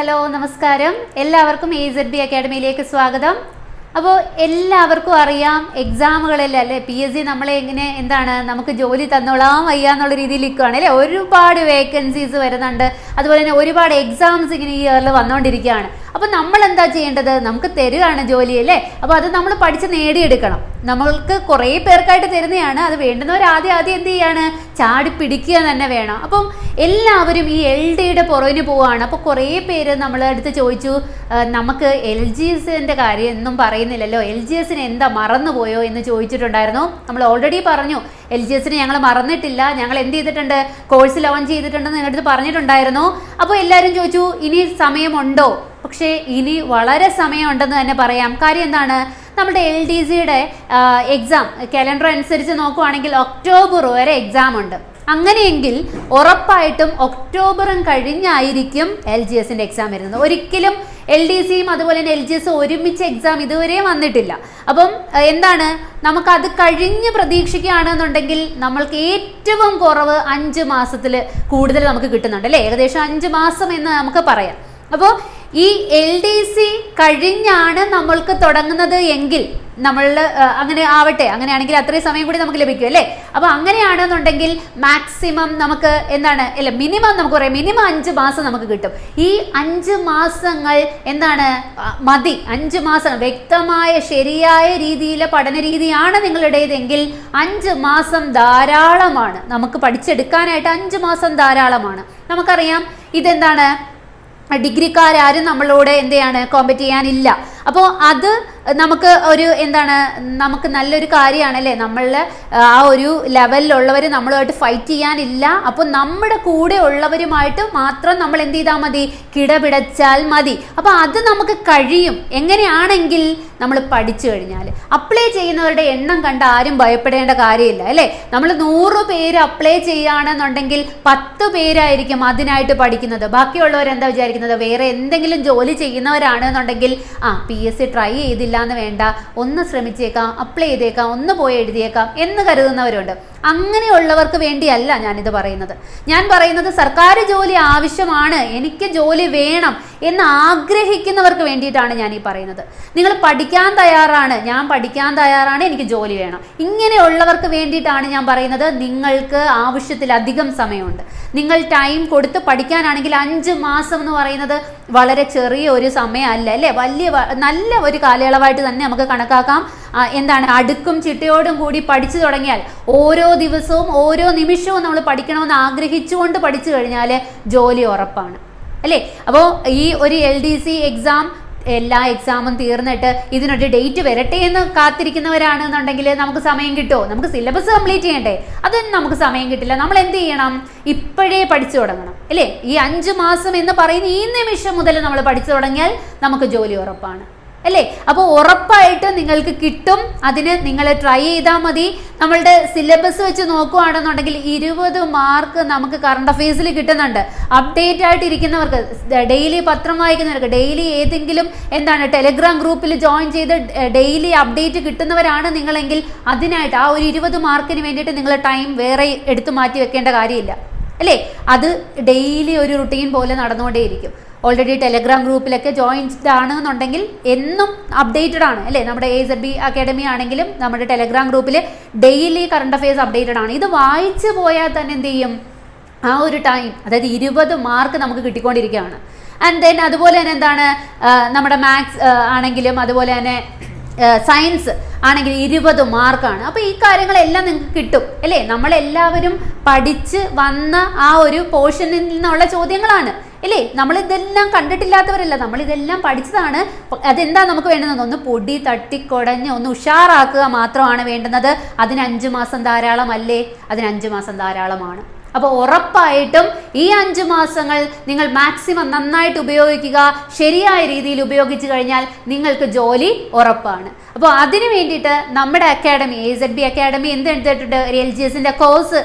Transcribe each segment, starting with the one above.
Hello നമസ്കാരം. എല്ലാവർക്കും A Z B അക്കാഡമിയിലേക്ക് സ്വാഗതം. അപ്പോൾ എല്ലാവർക്കും അറിയാം എക്സാമുകളെല്ലാം അല്ലേ പി എസ് സി നമ്മളെ എങ്ങനെ എന്താണ് നമുക്ക് ജോലി തന്നോളാം വയ്യ എന്നുള്ള രീതിയിൽ അല്ലേ? ഒരുപാട് വേക്കൻസീസ് വരുന്നുണ്ട്. അതുപോലെ തന്നെ ഒരുപാട് എക്സാംസ് ഇങ്ങനെ ഈ ഇയറിൽ വന്നുകൊണ്ടിരിക്കുകയാണ് അപ്പോൾ നമ്മൾ എന്താ ചെയ്യേണ്ടത്? നമുക്ക് തരുകയാണ് ജോലി അല്ലേ? അപ്പോൾ അത് നമ്മൾ പഠിച്ച് നേടിയെടുക്കണം. നമ്മൾക്ക് കുറേ പേർക്കായിട്ട് തരുന്നതാണ്. അത് വേണ്ടുന്നവർ ആദ്യം ആദ്യം എന്ത് ചെയ്യാണ്? ചാടി പിടിക്കുക തന്നെ വേണം. അപ്പം എല്ലാവരും ഈ എൽ ഡിയുടെ പുറകിന് പോവുകയാണ് അപ്പോൾ കുറേ പേര് നമ്മളെ അടുത്ത് ചോദിച്ചു നമുക്ക് എൽ ജി എസിന്റെ കാര്യം ഒന്നും പറയുന്നില്ലല്ലോ. എൽ ജി എസിന് എന്താ മറന്നുപോയോ? എന്ന് ചോദിച്ചിട്ടുണ്ടായിരുന്നു. നമ്മൾ ഓൾറെഡി പറഞ്ഞു എൽ ജി എസിന് ഞങ്ങൾ മറന്നിട്ടില്ല. ഞങ്ങൾ എന്ത് ചെയ്തിട്ടുണ്ട്? കോഴ്സ് ലോഞ്ച് ചെയ്തിട്ടുണ്ടെന്ന് നിങ്ങളുടെ അടുത്ത് പറഞ്ഞിട്ടുണ്ടായിരുന്നു. അപ്പോൾ എല്ലാവരും ചോദിച്ചു ഇനി സമയമുണ്ടോ? പക്ഷേ ഇനി വളരെ സമയമുണ്ടെന്ന് തന്നെ പറയാം. കാര്യം എന്താണ്? നമ്മുടെ എൽ ഡി സിയുടെ എക്സാം കലണ്ടർ അനുസരിച്ച് നോക്കുവാണെങ്കിൽ ഒക്ടോബർ വരെ എക്സാം ഉണ്ട്. അങ്ങനെയെങ്കിൽ ഉറപ്പായിട്ടും ഒക്ടോബറും കഴിഞ്ഞായിരിക്കും എൽ ജി എസിന്റെ എക്സാം വരുന്നത്. ഒരിക്കലും എൽ ഡി സിയും അതുപോലെ തന്നെ എൽ ജി എസ് ഒരുമിച്ച് എക്സാം ഇതുവരെ വന്നിട്ടില്ല. അപ്പം എന്താണ്? നമുക്കത് കഴിഞ്ഞ് പ്രതീക്ഷിക്കുകയാണെന്നുണ്ടെങ്കിൽ നമ്മൾക്ക് ഏറ്റവും കുറവ് അഞ്ച് മാസത്തിൽ കൂടുതൽ നമുക്ക് കിട്ടുന്നുണ്ട് അല്ലേ? ഏകദേശം അഞ്ച് മാസം എന്ന് നമുക്ക് പറയാം. അപ്പോൾ ഈ എൽ ഡി സി കഴിഞ്ഞാണ് നമ്മൾക്ക് തുടങ്ങുന്നത് എങ്കിൽ നമ്മൾ അങ്ങനെ ആവട്ടെ അങ്ങനെയാണെങ്കിൽ അത്രയും സമയം കൂടി നമുക്ക് ലഭിക്കും അല്ലേ? അപ്പോൾ അങ്ങനെയാണെന്നുണ്ടെങ്കിൽ മാക്സിമം നമുക്ക് എന്താണ് അല്ല മിനിമം നമുക്ക് പറയാം മിനിമം അഞ്ച് മാസം നമുക്ക് കിട്ടും. ഈ അഞ്ച് മാസങ്ങൾ എന്താണ് മതി അഞ്ച് മാസം വ്യക്തമായ ശരിയായ രീതിയിലെ പഠന രീതിയാണ് നിങ്ങളുടേതെങ്കിൽ അഞ്ച് മാസം ധാരാളമാണ്. നമുക്ക് പഠിച്ചെടുക്കാനായിട്ട് അഞ്ച് മാസം ധാരാളമാണ്. നമുക്കറിയാം ഇതെന്താണ് ഡിഗ്രിക്കാരും നമ്മളോട് എന്ത് ചെയ്യാണ് കോമ്പറ്റ് ചെയ്യാനില്ല. അപ്പോൾ അത് നമുക്ക് ഒരു എന്താണ് നമുക്ക് നല്ലൊരു കാര്യമാണല്ലേ നമ്മളുടെ ആ ഒരു ലെവലിലുള്ളവർ നമ്മളുമായിട്ട് ഫൈറ്റ് ചെയ്യാനില്ല. അപ്പോൾ നമ്മുടെ കൂടെ ഉള്ളവരുമായിട്ട് മാത്രം നമ്മൾ എന്ത് ചെയ്താൽ മതി? കിടപിടച്ചാൽ മതി. അപ്പോൾ അത് നമുക്ക് കഴിയും. എങ്ങനെയാണെങ്കിൽ നമ്മൾ പഠിച്ചു കഴിഞ്ഞാൽ. അപ്ലൈ ചെയ്യുന്നവരുടെ എണ്ണം കണ്ട് ആരും ഭയപ്പെടേണ്ട കാര്യമില്ല അല്ലേ? നമ്മൾ നൂറ് പേര് അപ്ലൈ ചെയ്യുകയാണെന്നുണ്ടെങ്കിൽ പത്ത് പേരായിരിക്കും അതിനായിട്ട് പഠിക്കുന്നത്. ബാക്കിയുള്ളവർ എന്താ വിചാരിക്കുന്നത്? വേറെ എന്തെങ്കിലും ജോലി ചെയ്യുന്നവരാണെന്നുണ്ടെങ്കിൽ ആ പി എസ് സി ട്രൈ ചെയ്തില്ല എന്ന് വേണ്ട ഒന്ന് ശ്രമിച്ചേക്കാം അപ്ലൈ ചെയ്തേക്കാം ഒന്ന് പോയി എഴുതിയേക്കാം എന്ന് കരുതുന്നവരുണ്ട്. അങ്ങനെയുള്ളവർക്ക് വേണ്ടിയല്ല ഞാനിത് പറയുന്നത്. ഞാൻ പറയുന്നത് സർക്കാർ ജോലി ആവശ്യമാണ് എനിക്ക് ജോലി വേണം എന്ന് ആഗ്രഹിക്കുന്നവർക്ക് വേണ്ടിയിട്ടാണ് ഞാൻ ഈ പറയുന്നത്. നിങ്ങൾ പഠിക്കാൻ തയ്യാറാണ് ഞാൻ പഠിക്കാൻ തയ്യാറാണ് എനിക്ക് ജോലി വേണം. ഇങ്ങനെയുള്ളവർക്ക് വേണ്ടിയിട്ടാണ് ഞാൻ പറയുന്നത്. നിങ്ങൾക്ക് ആവശ്യത്തിലധികം സമയമുണ്ട്. നിങ്ങൾ ടൈം കൊടുത്ത് പഠിക്കാനാണെങ്കിൽ അഞ്ച് മാസം എന്ന് പറയുന്നത് വളരെ ചെറിയ ഒരു സമയമല്ല അല്ലേ? വലിയ നല്ല ഒരു കാലയളവായിട്ട് തന്നെ നമുക്ക് കണക്കാക്കാം. എന്താണ് അടുക്കും ചിട്ടയോടും കൂടി പഠിച്ചു തുടങ്ങിയാൽ ഓരോ ദിവസവും ഓരോ നിമിഷവും നമ്മൾ പഠിക്കണമെന്ന് ആഗ്രഹിച്ചുകൊണ്ട് പഠിച്ചു കഴിഞ്ഞാൽ ജോലി ഉറപ്പാണ്. അല്ലേ? അപ്പോൾ ഈ ഒരു എൽ ഡി സി എക്സാം എല്ലാ എക്സാമും തീർന്നിട്ട് ഇതിനൊരു ഡേറ്റ് വരട്ടെ എന്ന് കാത്തിരിക്കുന്നവരാണെന്നുണ്ടെങ്കിൽ നമുക്ക് സമയം കിട്ടുമോ നമുക്ക് സിലബസ് കംപ്ലീറ്റ് ചെയ്യണ്ടേ? അതൊന്നും നമുക്ക് സമയം കിട്ടില്ല. നമ്മൾ എന്ത് ചെയ്യണം? ഇപ്പോഴേ പഠിച്ചു തുടങ്ങണം. അല്ലേ? ഈ അഞ്ച് മാസം എന്ന് പറയുന്ന ഈ നിമിഷം മുതൽ നമ്മൾ പഠിച്ചു തുടങ്ങിയാൽ നമുക്ക് ജോലി ഉറപ്പാണ്. അല്ലേ? അപ്പോൾ ഉറപ്പായിട്ട് നിങ്ങൾക്ക് കിട്ടും. അതിന് നിങ്ങൾ ട്രൈ ചെയ്താൽ മതി. നമ്മളുടെ സിലബസ് വെച്ച് നോക്കുകയാണെന്നുണ്ടെങ്കിൽ ഇരുപത് മാർക്ക് നമുക്ക് കറണ്ട് അഫയേഴ്സിൽ കിട്ടുന്നുണ്ട്. അപ്ഡേറ്റ് ആയിട്ടിരിക്കുന്നവർക്ക് ഡെയിലി പത്രം വായിക്കുന്നവർക്ക് ഡെയിലി ഏതെങ്കിലും എന്താണ് ടെലിഗ്രാം ഗ്രൂപ്പിൽ ജോയിൻ ചെയ്ത് ഡെയിലി അപ്ഡേറ്റ് കിട്ടുന്നവരാണ് നിങ്ങളെങ്കിൽ അതിനായിട്ട് ആ ഒരു ഇരുപത് മാർക്കിന് വേണ്ടിയിട്ട് നിങ്ങൾ ടൈം വേറെ എടുത്തു മാറ്റി വെക്കേണ്ട കാര്യമില്ല. അല്ലേ? അത് ഡെയിലി ഒരു റുട്ടീൻ പോലെ നടന്നുകൊണ്ടേയിരിക്കും. ഓൾറെഡി ടെലഗ്രാം ഗ്രൂപ്പിലൊക്കെ ജോയിൻഡ് ആണെന്നുണ്ടെങ്കിൽ എന്നും അപ്ഡേറ്റഡ് ആണ്. അല്ലേ? നമ്മുടെ എ സെഡ് ബി അക്കാഡമി ആണെങ്കിലും നമ്മുടെ ടെലഗ്രാം ഗ്രൂപ്പിൽ ഡെയിലി കറണ്ട് അഫയേഴ്സ് അപ്ഡേറ്റഡ് ആണ്. ഇത് വായിച്ചു പോയാൽ തന്നെ എന്ത് ചെയ്യും? ആ ഒരു ടൈം അതായത് ഇരുപത് മാർക്ക് നമുക്ക് കിട്ടിക്കൊണ്ടിരിക്കുകയാണ്. ആൻഡ് ദെൻ അതുപോലെ തന്നെ എന്താണ്? നമ്മുടെ മാത്സ് ആണെങ്കിലും അതുപോലെ തന്നെ സയൻസ് ആണെങ്കിൽ ഇരുപത് മാർക്കാണ്. അപ്പോൾ ഈ കാര്യങ്ങളെല്ലാം നിങ്ങൾക്ക് കിട്ടും അല്ലേ? നമ്മളെല്ലാവരും പഠിച്ച് വന്ന ആ ഒരു പോർഷനിൽ നിന്നുള്ള ചോദ്യങ്ങളാണ് അല്ലേ? നമ്മൾ ഇതെല്ലാം കണ്ടിട്ടില്ലാത്തവരല്ല നമ്മൾ ഇതെല്ലാം പഠിച്ചതാണ്. അതെന്താ നമുക്ക് വേണ്ടുന്നത് ഒന്ന് പൊടി തട്ടിക്കൊടഞ്ഞ് ഒന്ന് ഉഷാറാക്കുക മാത്രമാണ് വേണ്ടുന്നത്. അതിന് അഞ്ച് മാസം ധാരാളമല്ലേ? അതിന് അഞ്ച് മാസം ധാരാളമാണ്. അപ്പോൾ ഉറപ്പായിട്ടും ഈ അഞ്ച് മാസങ്ങൾ നിങ്ങൾ മാക്സിമം നന്നായിട്ട് ഉപയോഗിക്കുക ശരിയായ രീതിയിൽ ഉപയോഗിച്ചു കഴിഞ്ഞാൽ നിങ്ങൾക്ക് ജോലി ഉറപ്പാണ്. അപ്പോൾ അതിനു വേണ്ടിയിട്ട് നമ്മുടെ academy A Z B academy എന്ത് എടുത്തിട്ടുണ്ട്? എൽ ജി എസിന്റെ കോഴ്സ്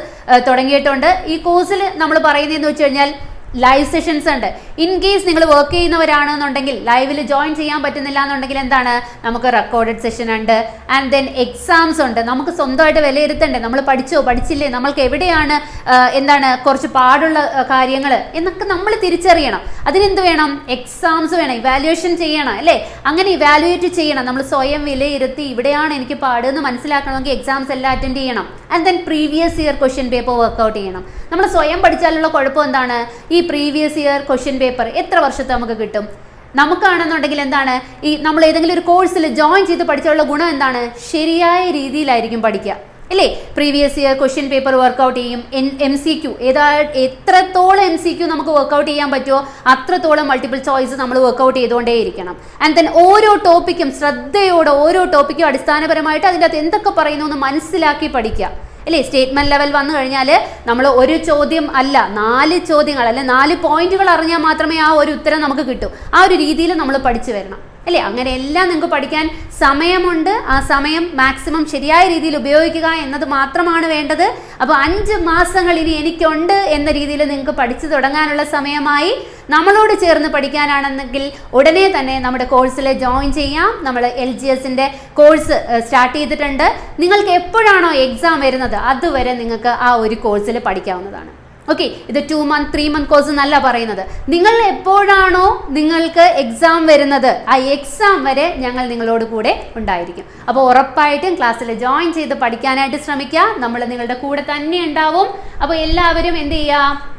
തുടങ്ങിയിട്ടുണ്ട്. ഈ കോഴ്സിൽ നമ്മൾ പറയുന്നതെന്ന് വെച്ച് കഴിഞ്ഞാൽ ലൈവ് സെഷൻസ് ഉണ്ട്. ഇൻ കേസ് നിങ്ങൾ വർക്ക് ചെയ്യുന്നവരാണെന്നുണ്ടെങ്കിൽ ലൈവിൽ ജോയിൻ ചെയ്യാൻ പറ്റുന്നില്ല എന്നുണ്ടെങ്കിൽ എന്താണ്? നമുക്ക് റെക്കോർഡഡ് സെഷൻ ഉണ്ട്. ആൻഡ് ദെൻ എക്സാംസ് ഉണ്ട്. നമുക്ക് സ്വന്തമായിട്ട് വിലയിരുത്തണ്ടേ? നമ്മൾ പഠിച്ചോ? പഠിച്ചില്ലേ? നമ്മൾക്ക് എവിടെയാണ് എന്താണ് കുറച്ച് പാടുള്ള കാര്യങ്ങൾ എന്നൊക്കെ നമ്മൾ തിരിച്ചറിയണം. അതിനെന്ത് വേണം? എക്സാംസ് വേണം. ഇവാലുവേഷൻ ചെയ്യണം അല്ലേ? അങ്ങനെ ഇവാലുവേറ്റ് ചെയ്യണം. നമ്മൾ സ്വയം വിലയിരുത്തി ഇവിടെയാണ് എനിക്ക് പാടുന്നത് മനസ്സിലാക്കണമെങ്കിൽ എക്സാംസ് എല്ലാം അറ്റൻഡ് ചെയ്യണം. And then previous year question paper work out ചെയ്യണം. നമ്മൾ സ്വയം പഠിച്ചാലുള്ള കുഴപ്പം എന്താണ്? ഈ പ്രീവിയസ് ഇയർ ക്വസ്റ്റ്യൻ പേപ്പർ എത്ര വർഷത്തെ നമുക്ക് കിട്ടും? നമുക്കാണെന്നുണ്ടെങ്കിൽ എന്താണ്? ഈ നമ്മൾ ഏതെങ്കിലും ഒരു കോഴ്സിൽ ജോയിൻ ചെയ്ത് പഠിച്ചുള്ള ഗുണം എന്താണ്? ശരിയായ രീതിയിലായിരിക്കും പഠിക്കുക. അല്ലേ previous year question paper work out ചെയ്യും. എം സി ക്യു ഏതാ എത്രത്തോളം എം സി ക്യു നമുക്ക് വർക്കൗട്ട് ചെയ്യാൻ പറ്റുമോ അത്രത്തോളം മൾട്ടിപ്പിൾ ചോയ്സ് നമ്മൾ വർക്കൗട്ട് ചെയ്തുകൊണ്ടേയിരിക്കണം. ആൻഡ് ദെൻ ഓരോ ടോപ്പിക്കും ശ്രദ്ധയോടെ ഓരോ ടോപ്പിക്കും അടിസ്ഥാനപരമായിട്ട് അതിന്റെ അകത്ത് എന്തൊക്കെ പറയുന്നു എന്ന് മനസ്സിലാക്കി പഠിക്കുക. അല്ലേ? സ്റ്റേറ്റ്മെന്റ് ലെവൽ വന്നു കഴിഞ്ഞാൽ നമ്മൾ ഒരു ചോദ്യം അല്ല നാല് ചോദ്യങ്ങൾ അല്ലെ നാല് പോയിന്റുകൾ അറിഞ്ഞാൽ മാത്രമേ ആ ഒരു ഉത്തരം നമുക്ക് കിട്ടൂ. ആ ഒരു രീതിയിൽ നമ്മൾ പഠിച്ചു വരണം. അല്ലേ? അങ്ങനെ എല്ലാം നിങ്ങൾക്ക് പഠിക്കാൻ സമയമുണ്ട്. ആ സമയം മാക്സിമം ശരിയായ രീതിയിൽ ഉപയോഗിക്കുക എന്നത് മാത്രമാണ് വേണ്ടത്. അപ്പോൾ അഞ്ച് മാസങ്ങൾ ഇനി എനിക്കുണ്ട് എന്ന രീതിയിൽ നിങ്ങൾക്ക് പഠിച്ചു തുടങ്ങാനുള്ള സമയമായി. നമ്മളോട് ചേർന്ന് പഠിക്കാനാണെന്നെങ്കിൽ ഉടനെ തന്നെ നമ്മുടെ കോഴ്സിൽ ജോയിൻ ചെയ്യാം. നമ്മൾ എൽ ജി എസിന്റെ കോഴ്സ് സ്റ്റാർട്ട് ചെയ്തിട്ടുണ്ട്. നിങ്ങൾക്ക് എപ്പോഴാണോ എക്സാം വരുന്നത് അതുവരെ നിങ്ങൾക്ക് ആ ഒരു കോഴ്സിൽ പഠിക്കാവുന്നതാണ്. ഓക്കെ ഇത് two month three month course എന്നല്ല പറയുന്നത്. നിങ്ങൾ എപ്പോഴാണോ നിങ്ങൾക്ക് എക്സാം വരുന്നത് ആ എക്സാം വരെ ഞങ്ങൾ നിങ്ങളോട് കൂടെ ഉണ്ടായിരിക്കും. അപ്പോൾ ഉറപ്പായിട്ടും ക്ലാസ്സിൽ ജോയിൻ ചെയ്ത് പഠിക്കാനായിട്ട് ശ്രമിക്കുക. നമ്മൾ നിങ്ങളുടെ കൂടെ തന്നെ ഉണ്ടാവും. അപ്പോൾ എല്ലാവരും എന്ത് ചെയ്യുക?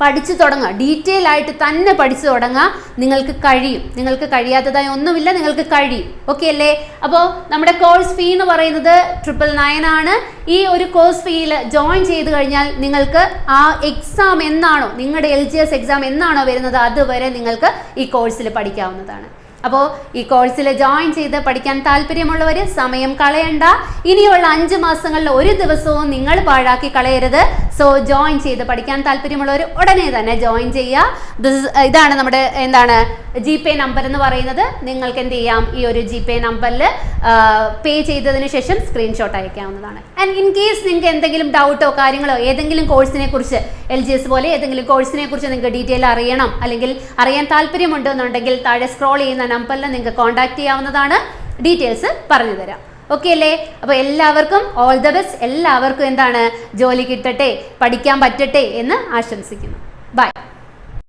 പഠിച്ചു തുടങ്ങുക. ഡീറ്റെയിൽ ആയിട്ട് തന്നെ പഠിച്ചു തുടങ്ങുക. നിങ്ങൾക്ക് കഴിയും. നിങ്ങൾക്ക് കഴിയാത്തതായി ഒന്നുമില്ല നിങ്ങൾക്ക് കഴിയും. ഓക്കെ അല്ലേ? അപ്പോൾ നമ്മുടെ കോഴ്സ് ഫീ എന്ന് പറയുന്നത് ട്രിപ്പിൾ നയൻ ആണ്. ഈ ഒരു കോഴ്സ് ഫീയിൽ ജോയിൻ ചെയ്ത് കഴിഞ്ഞാൽ നിങ്ങൾക്ക് ആ എക്സാം എന്നാണോ നിങ്ങളുടെ എൽ എക്സാം എന്നാണോ വരുന്നത് അതുവരെ നിങ്ങൾക്ക് ഈ കോഴ്സിൽ പഠിക്കാവുന്നതാണ്. അപ്പോൾ ഈ കോഴ്സിൽ ജോയിൻ ചെയ്ത് പഠിക്കാൻ താല്പര്യമുള്ളവർ സമയം കളയണ്ട. ഇനിയുള്ള അഞ്ച് മാസങ്ങളിൽ ഒരു ദിവസവും നിങ്ങൾ പാഴാക്കി കളയരുത്. സോ ജോയിൻ ചെയ്ത് പഠിക്കാൻ താല്പര്യമുള്ളവർ ഉടനെ തന്നെ ജോയിൻ ചെയ്യുക. ദിസ് ഇതാണ് നമ്മുടെ എന്താണ് ജി പേ നമ്പർ എന്ന് പറയുന്നത്. നിങ്ങൾക്ക് എന്ത് ചെയ്യാം? ഈ ഒരു ജി പേ നമ്പറിൽ പേ ചെയ്തതിന് ശേഷം സ്ക്രീൻഷോട്ട് അയക്കാവുന്നതാണ്. ആൻഡ് ഇൻ കേസ് നിങ്ങൾക്ക് എന്തെങ്കിലും ഡൗട്ടോ കാര്യങ്ങളോ ഏതെങ്കിലും കോഴ്സിനെ കുറിച്ച് എൽ ജി എസ് പോലെ ഏതെങ്കിലും കോഴ്സിനെ കുറിച്ച് നിങ്ങൾക്ക് ഡീറ്റെയിൽ അറിയണം അല്ലെങ്കിൽ അറിയാൻ താല്പര്യമുണ്ടെന്നുണ്ടെങ്കിൽ താഴെ സ്ക്രോൾ ചെയ്യുന്ന നമ്പറിൽ നിങ്ങൾക്ക് കോൺടാക്ട് ചെയ്യാവുന്നതാണ്. ഡീറ്റെയിൽസ് പറഞ്ഞു തരാം ഓക്കെ അല്ലേ? അപ്പോൾ എല്ലാവർക്കും ഓൾ ദ ബെസ്റ്റ് എല്ലാവർക്കും എന്താണ്? ജോലി കിട്ടട്ടെ പഠിക്കാൻ പറ്റട്ടെ എന്ന് ആശംസിക്കുന്നു. ബൈ